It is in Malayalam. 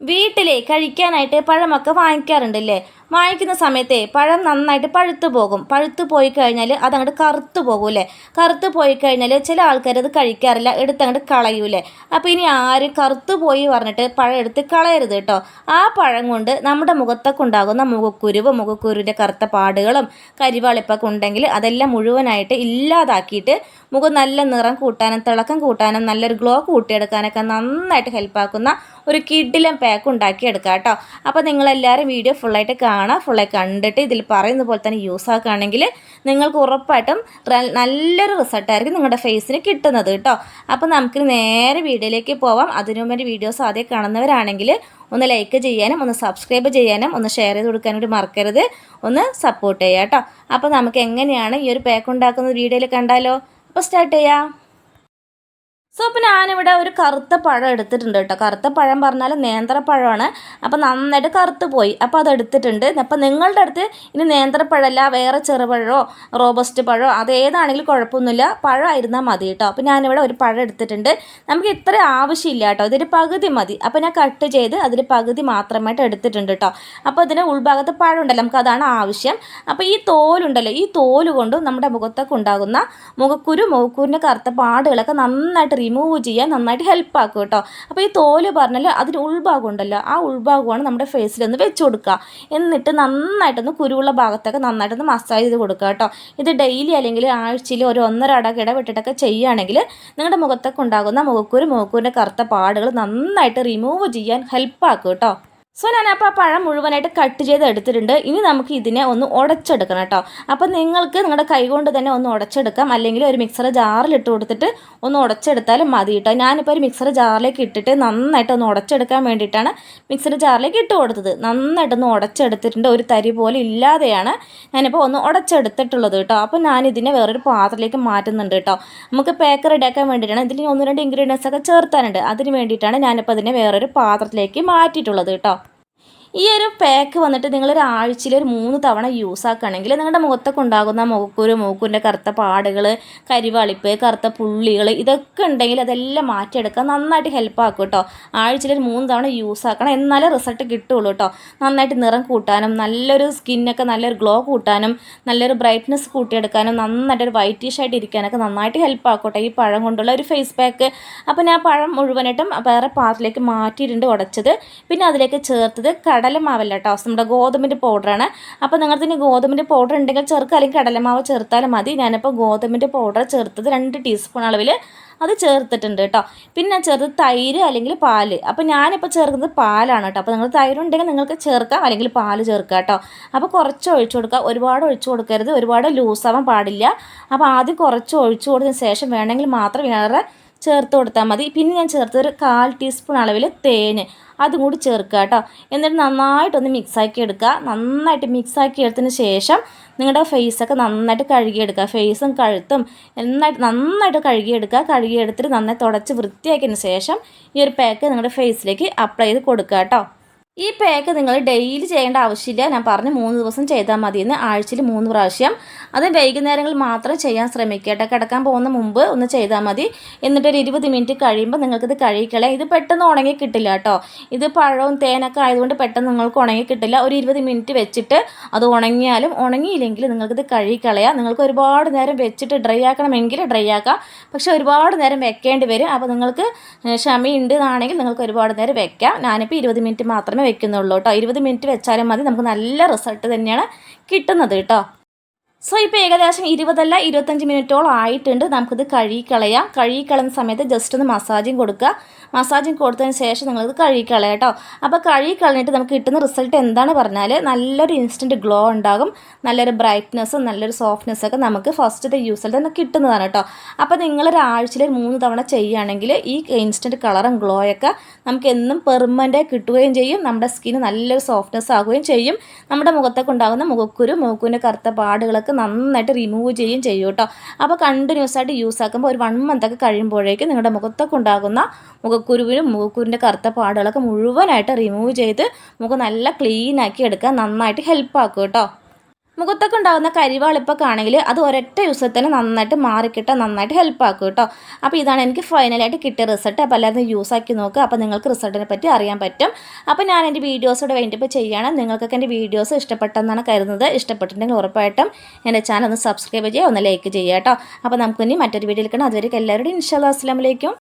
വീട്ടിലെ കഴിക്കാനായിട്ട് പഴമൊക്കെ വാങ്ങിക്കാറുണ്ടല്ലേ? വാങ്ങിക്കുന്ന സമയത്തെ പഴം നന്നായിട്ട് പഴുത്തു പോകും. പഴുത്തു പോയി കഴിഞ്ഞാൽ അതങ്ങോട്ട് കറുത്തു പോകൂലേ കറുത്തു പോയി കഴിഞ്ഞാൽ ചില ആൾക്കാർ അത് കഴിക്കാറില്ല എടുത്തങ്ങോട്ട് കളയൂലേ അപ്പോൾ ഇനി ആരും കറുത്തു പോയി പറഞ്ഞിട്ട് പഴം എടുത്ത് കളയരുത് കേട്ടോ. ആ പഴം കൊണ്ട് നമ്മുടെ മുഖത്തൊക്കെ ഉണ്ടാകുന്ന മുഖക്കുരുവ് മുഖക്കുരുവിന്റെ കറുത്ത പാടുകളും കരിവാളിപ്പൊക്കെ ഉണ്ടെങ്കിൽ അതെല്ലാം മുഴുവനായിട്ട് ഇല്ലാതാക്കിയിട്ട് മുഖം നല്ല നിറം കൂട്ടാനും തിളക്കം കൂട്ടാനും നല്ലൊരു ഗ്ലോ കൂട്ടിയെടുക്കാനൊക്കെ നന്നായിട്ട് ഹെൽപ്പാക്കുന്ന ഒരു കിഡിലും പാക്ക് ഉണ്ടാക്കി എടുക്കാം കേട്ടോ. അപ്പോൾ നിങ്ങളെല്ലാവരും വീഡിയോ ഫുള്ളായിട്ട് കാണാം. ഫുള്ളായി കണ്ടിട്ട് ഇതിൽ പറയുന്ന പോലെ തന്നെ യൂസ് ആക്കുകയാണെങ്കിൽ നിങ്ങൾക്ക് ഉറപ്പായിട്ടും നല്ലൊരു റിസൾട്ടായിരിക്കും നിങ്ങളുടെ ഫേസിന് കിട്ടുന്നത് കേട്ടോ. അപ്പോൾ നമുക്ക് നേരെ വീഡിയോയിലേക്ക് പോവാം. അതിനു മുമ്പ് വീഡിയോസ് ആദ്യം കാണുന്നവരാണെങ്കിൽ ഒന്ന് ലൈക്ക് ചെയ്യാനും ഒന്ന് സബ്സ്ക്രൈബ് ചെയ്യാനും ഒന്ന് ഷെയർ ചെയ്ത് കൊടുക്കാനും കൂടി മറക്കരുത്. ഒന്ന് സപ്പോർട്ട് ചെയ്യാം കേട്ടോ. അപ്പോൾ നമുക്ക് എങ്ങനെയാണ് ഈ ഒരു പാക്ക് ഉണ്ടാക്കുന്നത് വീഡിയോയിൽ കണ്ടാലോ? അപ്പോൾ സ്റ്റാർട്ട് ചെയ്യാം. സോ അപ്പോൾ ഞാനിവിടെ ഒരു കറുത്ത പഴം എടുത്തിട്ടുണ്ട് കേട്ടോ. കറുത്ത പഴം പറഞ്ഞാൽ നേന്ത്രപ്പഴമാണ്. അപ്പോൾ നന്നായിട്ട് കറുത്ത് പോയി. അപ്പോൾ അത് എടുത്തിട്ടുണ്ട്. അപ്പോൾ നിങ്ങളുടെ അടുത്ത് ഇനി നേന്ത്രപ്പഴമല്ല വേറെ ചെറുപഴമോ റോബസ്റ്റ് പഴമോ അത് ഏതാണെങ്കിലും കുഴപ്പമൊന്നുമില്ല. പഴമായിരുന്നാൽ മതി കേട്ടോ. അപ്പോൾ ഞാനിവിടെ ഒരു പഴം എടുത്തിട്ടുണ്ട്. നമുക്ക് ഇത്ര ആവശ്യമില്ല കേട്ടോ. ഇതൊരു പകുതി മതി. അപ്പോൾ ഞാൻ കട്ട് ചെയ്ത് അതിൽ പകുതി മാത്രമായിട്ട് എടുത്തിട്ടുണ്ട് കേട്ടോ. അപ്പോൾ അതിന് ഉൾഭാഗത്ത് പഴം ഉണ്ടല്ലോ. നമുക്ക് അതാണ് ആവശ്യം. അപ്പോൾ ഈ തോലുണ്ടല്ലോ ഈ തോൽ കൊണ്ട് നമ്മുടെ മുഖത്തൊക്കെ ഉണ്ടാകുന്ന മുഖക്കുരു മുഖക്കുരിന്റെ കറുത്ത പാടുകളൊക്കെ നന്നായിട്ട് റിമൂവ് ചെയ്യാൻ നന്നായിട്ട് ഹെൽപ്പ് ആക്കും കേട്ടോ. അപ്പോൾ ഈ തോൽ പറഞ്ഞാൽ അതിന് ഉൾഭാഗം ഉണ്ടല്ലോ ആ ഉൾഭാഗമാണ് നമ്മുടെ ഫേസിലൊന്ന് വെച്ച് കൊടുക്കുക. എന്നിട്ട് നന്നായിട്ടൊന്ന് കുരുവുള്ള ഭാഗത്തൊക്കെ നന്നായിട്ടൊന്ന് മസാജ് ചെയ്ത് കൊടുക്കുക കേട്ടോ. ഇത് ഡെയിലി അല്ലെങ്കിൽ ആഴ്ചയിൽ ഒരു ഒന്നര അടക്ക് ഇടവിട്ടിട്ടൊക്കെ ചെയ്യുകയാണെങ്കിൽ നിങ്ങളുടെ മുഖത്തൊക്കെ ഉണ്ടാകുന്ന മുഖക്കൂര് മുഖക്കൂരിന്റെ കറുത്ത പാടുകൾ നന്നായിട്ട് റിമൂവ് ചെയ്യാൻ ഹെൽപ്പ് ആക്കും കേട്ടോ. സോ ഞാൻ അപ്പോൾ ആ പഴം മുഴുവനായിട്ട് കട്ട് ചെയ്ത് എടുത്തിട്ടുണ്ട്. ഇനി നമുക്ക് ഇതിനെ ഒന്ന് ഉടച്ചെടുക്കണം കേട്ടോ. അപ്പം നിങ്ങൾക്ക് നിങ്ങളുടെ കൈ കൊണ്ട് തന്നെ ഒന്ന് ഉടച്ചെടുക്കാം. അല്ലെങ്കിൽ ഒരു മിക്സർ ജാറിൽ ഇട്ട് കൊടുത്തിട്ട് ഒന്ന് ഉടച്ചെടുത്താലും മതി കേട്ടോ. ഞാനിപ്പോൾ ഒരു മിക്സർ ജാറിലേക്ക് ഇട്ടിട്ട് നന്നായിട്ട് ഒന്ന് ഉടച്ചെടുക്കാൻ വേണ്ടിയിട്ടാണ് മിക്സർ ജാറിലേക്ക് ഇട്ട് കൊടുത്തത്. നന്നായിട്ടൊന്ന് ഉടച്ചെടുത്തിട്ടുണ്ട്. ഒരു തരി പോലെ ഇല്ലാതെയാണ് ഞാനിപ്പോൾ ഒന്ന് ഉടച്ചെടുത്തിട്ടുള്ളത് കേട്ടോ. അപ്പോൾ ഞാനിതിനെ വേറൊരു പാത്രത്തിലേക്ക് മാറ്റുന്നുണ്ട് കേട്ടോ. നമുക്ക് പേക്ക് റെഡിയാക്കാൻ വേണ്ടിയിട്ടാണ് ഇതിൽ ഒന്ന് രണ്ട് ഇൻഗ്രീഡിയൻസ് ഒക്കെ ചേർത്താനുണ്ട്. അതിന് വേണ്ടിയിട്ടാണ് ഞാനിപ്പോൾ അതിനെ വേറൊരു പാത്രത്തിലേക്ക് മാറ്റിയിട്ടുള്ളത് കേട്ടോ. ഈ ഒരു പാക്ക് വന്നിട്ട് നിങ്ങൾ ഒരു ആഴ്ചയിൽ ഒരു മൂന്ന് തവണ യൂസ് ആക്കുകയാണെങ്കിൽ നിങ്ങളുടെ മുഖത്തൊക്കെ ഉണ്ടാകുന്ന മുഖക്കൂര് മൂക്കൂന്റെ കറുത്ത പാടുകൾ കരിവാളിപ്പ് കറുത്ത പുള്ളികൾ ഇതൊക്കെ ഉണ്ടെങ്കിൽ അതെല്ലാം മാറ്റിയെടുക്കാൻ നന്നായിട്ട് ഹെൽപ്പ് ആക്കും കേട്ടോ. ആഴ്ചയിൽ ഒരു മൂന്ന് തവണ യൂസ് ആക്കണം. എന്നാലേ റിസൾട്ട് കിട്ടുള്ളൂ കേട്ടോ. നന്നായിട്ട് നിറം കൂട്ടാനും നല്ലൊരു സ്കിന്നൊക്കെ നല്ലൊരു ഗ്ലോ കൂട്ടാനും നല്ലൊരു ബ്രൈറ്റ്നസ് കൂട്ടിയെടുക്കാനും നന്നായിട്ടൊരു വൈറ്റിഷ് ആയിട്ട് ഇരിക്കാനൊക്കെ നന്നായിട്ട് ഹെൽപ്പ് ആക്കട്ടെ ഈ പഴം കൊണ്ടുള്ള ഒരു ഫേസ് പാക്ക് അപ്പോൾ ഞാൻ പഴം മുഴുവനായിട്ടും വേറെ പാത്രത്തിലേക്ക് മാറ്റിയിട്ടുണ്ട് ഉടച്ചത്. പിന്നെ അതിലേക്ക് ചേർത്തത് കടലമാവല്ല കേട്ടോ നമ്മുടെ ഗോതമ്പിന്റെ പൗഡറാണ് അപ്പോൾ നിങ്ങൾക്ക് ഇനി ഗോതമ്പിന്റെ പൗഡർ ഉണ്ടെങ്കിൽ ചേർക്കുക അല്ലെങ്കിൽ കടലമാവ് ചേർത്താലും മതി. ഞാനിപ്പോൾ ഗോതമ്പിന്റെ പൗഡർ ചേർത്തത് രണ്ട് ടീസ്പൂൺ അളവിൽ അത് ചേർത്തിട്ടുണ്ട് കേട്ടോ പിന്നെ ചേർത്ത് തൈര് അല്ലെങ്കിൽ പാൽ. അപ്പോൾ ഞാനിപ്പോൾ ചേർക്കുന്നത് പാലാണ് കേട്ടോ അപ്പോൾ നിങ്ങൾ തൈര് ഉണ്ടെങ്കിൽ നിങ്ങൾക്ക് ചേർക്കാം അല്ലെങ്കിൽ പാൽ ചേർക്കാം കേട്ടോ അപ്പോൾ കുറച്ച് ഒഴിച്ചു കൊടുക്കുക. ഒരുപാട് ഒഴിച്ചു കൊടുക്കരുത്. ഒരുപാട് ലൂസാവാൻ പാടില്ല. അപ്പോൾ ആദ്യം കുറച്ച് ഒഴിച്ചു കൊടുത്തതിന് ശേഷം വേണമെങ്കിൽ മാത്രം വേറെ ചേർത്ത് കൊടുത്താൽ മതി. പിന്നെ ഞാൻ ചേർത്തൊരു കാൽ ടീസ്പൂൺ അളവിൽ തേന്. അതും കൂടി ചേർക്കുക കേട്ടോ. എന്നിട്ട് നന്നായിട്ടൊന്ന് മിക്സാക്കി എടുക്കുക. നന്നായിട്ട് മിക്സാക്കി എടുത്തതിന് ശേഷം നിങ്ങളുടെ ഫേസൊക്കെ നന്നായിട്ട് കഴുകിയെടുക്കുക. ഫേസും കഴുത്തും നന്നായിട്ട് നന്നായിട്ട് കഴുകിയെടുക്കുക. കഴുകിയെടുത്തിട്ട് നന്നായി തുടച്ച് വൃത്തിയാക്കിയതിന് ശേഷം ഈ ഒരു പാക്ക് നിങ്ങളുടെ ഫേസിലേക്ക് അപ്ലൈ ചെയ്ത് കൊടുക്കുക കേട്ടോ. ഈ പാക്ക് നിങ്ങൾ ഡെയിലി ചെയ്യേണ്ട ആവശ്യമില്ല. ഞാൻ പറഞ്ഞ് മൂന്ന് ദിവസം ചെയ്താൽ മതിയെന്ന് ആഴ്ചയിൽ മൂന്ന് പ്രാവശ്യം. അത് വൈകുന്നേരങ്ങളിൽ മാത്രം ചെയ്യാൻ ശ്രമിക്കുക കേട്ടോ. കിടക്കാൻ പോകുന്ന മുമ്പ് ഒന്ന് ചെയ്താൽ മതി. എന്നിട്ട് ഒരു ഇരുപത് മിനിറ്റ് കഴിയുമ്പോൾ നിങ്ങൾക്കിത് കഴിക്കളെ ഇത് പെട്ടെന്ന് ഉണങ്ങി കിട്ടില്ല കേട്ടോ. ഇത് പഴവും തേനൊക്കെ ആയതുകൊണ്ട് പെട്ടെന്ന് നിങ്ങൾക്ക് ഉണങ്ങി കിട്ടില്ല. ഒരു ഇരുപത് മിനിറ്റ് വെച്ചിട്ട് അത് ഉണങ്ങിയാലും ഉണങ്ങിയില്ലെങ്കിൽ നിങ്ങൾക്കിത് കഴിക്കളയാം നിങ്ങൾക്ക് ഒരുപാട് നേരം വെച്ചിട്ട് ഡ്രൈ ആക്കണമെങ്കിൽ ഡ്രൈ ആക്കാം. പക്ഷേ ഒരുപാട് നേരം വെക്കേണ്ടി വരും. അപ്പോൾ നിങ്ങൾക്ക് ക്ഷമയുണ്ട് എന്നാണെങ്കിൽ നിങ്ങൾക്ക് ഒരുപാട് നേരം വെക്കാം. ഞാനിപ്പോൾ ഇരുപത് മിനിറ്റ് മാത്രമേ വെക്കുന്നുള്ളൂ കേട്ടോ. ഇരുപത് മിനിറ്റ് വെച്ചാലും മതി. നമുക്ക് നല്ല റിസൾട്ട് തന്നെയാണ് കിട്ടുന്നത് കേട്ടോ. സോ ഇപ്പോൾ ഏകദേശം ഇരുപതല്ല ഇരുപത്തഞ്ച് മിനിറ്റോളം ആയിട്ടുണ്ട്. നമുക്കിത് കഴുകിക്കളയാം. കഴുകിക്കളയുന്ന സമയത്ത് ജസ്റ്റ് ഒന്ന് മസാജിങ് കൊടുക്കുക. മസാജിങ് കൊടുത്തതിന് ശേഷം നിങ്ങളിത് കഴുകിക്കളയാം കേട്ടോ. അപ്പോൾ കഴുകിക്കളഞ്ഞിട്ട് നമുക്ക് കിട്ടുന്ന റിസൾട്ട് എന്താണ് പറഞ്ഞാൽ നല്ലൊരു ഇൻസ്റ്റന്റ് ഗ്ലോ ഉണ്ടാകും. നല്ലൊരു ബ്രൈറ്റ്നസ്സും നല്ലൊരു സോഫ്റ്റ്നെസ്സൊക്കെ നമുക്ക് ഫസ്റ്റത്തെ യൂസിൽ തന്നെ കിട്ടുന്നതാണ് കേട്ടോ. അപ്പോൾ നിങ്ങളൊരാഴ്ചയിൽ മൂന്ന് തവണ ചെയ്യുകയാണെങ്കിൽ ഈ ഇൻസ്റ്റന്റ് കളറും ഗ്ലോയൊക്കെ നമുക്ക് എന്നും പെർമനന്റായി കിട്ടുകയും ചെയ്യും. നമ്മുടെ സ്കിന്ന് നല്ലൊരു സോഫ്റ്റ്നെസ് ആകുകയും ചെയ്യും. നമ്മുടെ മുഖത്തൊക്കെ ഉണ്ടാകുന്ന മുഖക്കുരു മൂക്കുവിന്റെ കറുത്ത പാടുകളൊക്കെ നന്നായിട്ട് റിമൂവ് ചെയ്യുകയും ചെയ്യും കേട്ടോ. അപ്പോൾ കണ്ടിന്യൂസ് ആയിട്ട് യൂസ് ആക്കുമ്പോൾ ഒരു വൺ മന്ത് ഒക്കെ കഴിയുമ്പോഴേക്കും നിങ്ങളുടെ മുഖത്തൊക്കെ ഉണ്ടാകുന്ന മുഖക്കുരുവിനും മുഖക്കുരുവിന്റെ കറുത്ത പാടുകളൊക്കെ മുഴുവനായിട്ട് റിമൂവ് ചെയ്ത് മുഖം നല്ല ക്ലീൻ ആക്കി എടുക്കാൻ നന്നായിട്ട് ഹെൽപ്പ് ആക്കും കേട്ടോ. മുഖത്തൊക്കെ ഉണ്ടാകുന്ന കരിവാളിപ്പൊക്കെ ആണെങ്കിൽ അത് ഒരൊറ്റ യൂസിൽ തന്നെ നന്നായിട്ട് മാറിക്കിട്ടാൻ നന്നായിട്ട് ഹെൽപ്പ് ആക്കും കേട്ടോ. അപ്പോൾ ഇതാണ് എനിക്ക് ഫൈനലായിട്ട് കിട്ടിയ റിസൾട്ട് അപ്പോൾ എല്ലാവരും യൂസ് ആക്കി നോക്കുക അപ്പോൾ നിങ്ങൾക്ക് റിസൾട്ടിനെ പറ്റി അറിയാൻ പറ്റും. അപ്പോൾ ഞാൻ എന്റെ വീഡിയോസോടെ വേണ്ടിയപ്പോൾ ചെയ്യുകയാണ് നിങ്ങൾക്കൊക്കെ എന്റെ വീഡിയോസ് ഇഷ്ടപ്പെട്ടെന്നാണ് കരുതുന്നത്. ഇഷ്ടപ്പെട്ടിട്ടുണ്ടെങ്കിൽ ഉറപ്പായിട്ടും എന്റെ ചാനൽ ഒന്ന് സബ്സ്ക്രൈബ് ചെയ്യുക ഒന്ന് ലൈക്ക് ചെയ്യുക കേട്ടോ. അപ്പോൾ നമുക്കിനി മറ്റൊരു വീഡിയോയിൽ കാണാം. അതുവരെ എല്ലാവരോടും ഇൻഷാല്ലാ അസ്ലാമലൈക്കും